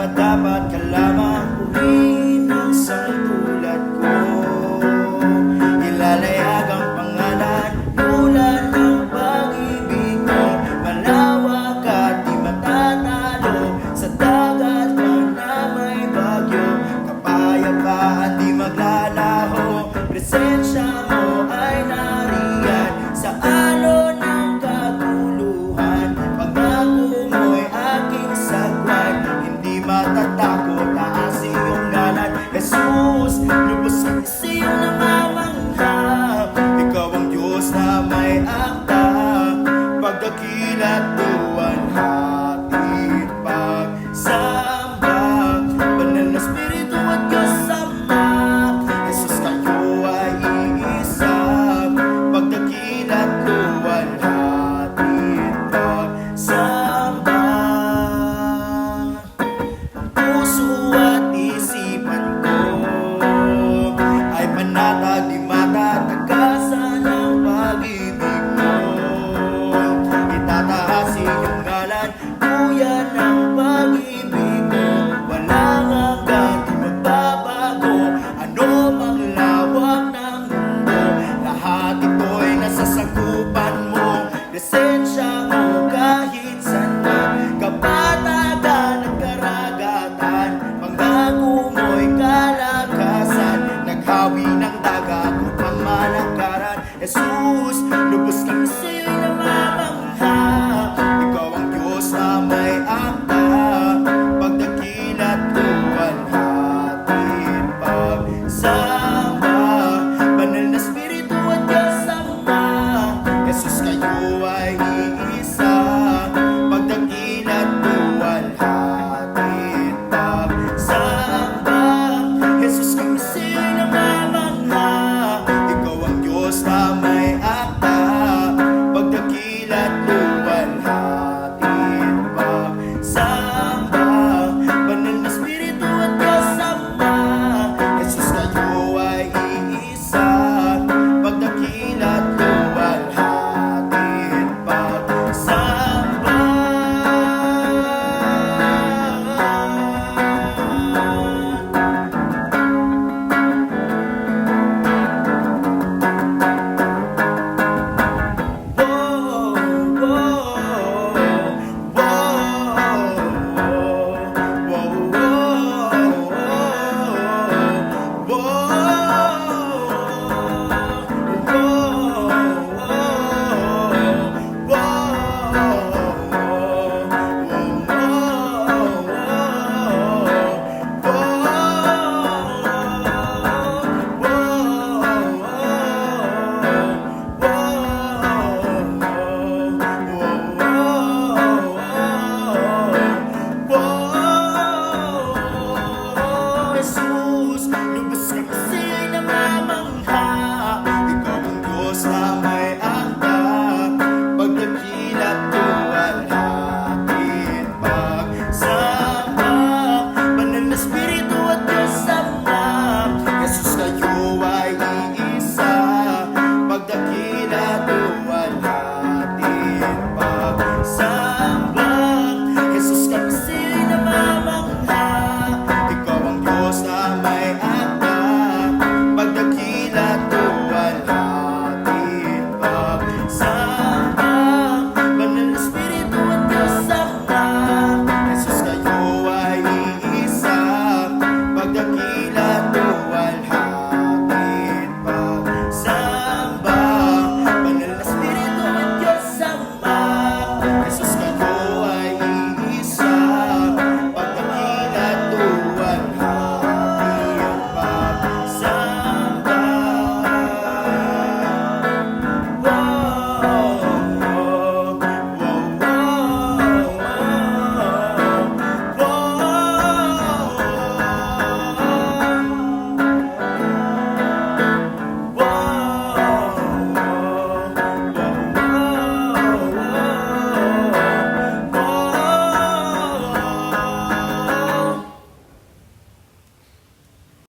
dapat dapat ka lamang ulihin ang isang ko. Ilalayag ang pangalan tulad ng pag-ibig ko Malawak at di matatalo. Sa dagat man na may bagyo Kapayapaan di maglalaho. Presensya mo may akta Pagdakilat mo ako kahit saan man Kapatagan at karagatan Pangdagumo'y kalakasan. Naghawi ng dagat at ang malakaran. Jesus, lubos lang sa'yo'y namamangha Ikaw ang Diyos na may akta. Pagdakilat ko panhatin Pagsamba Banal na at kasamba Jesus kayo ay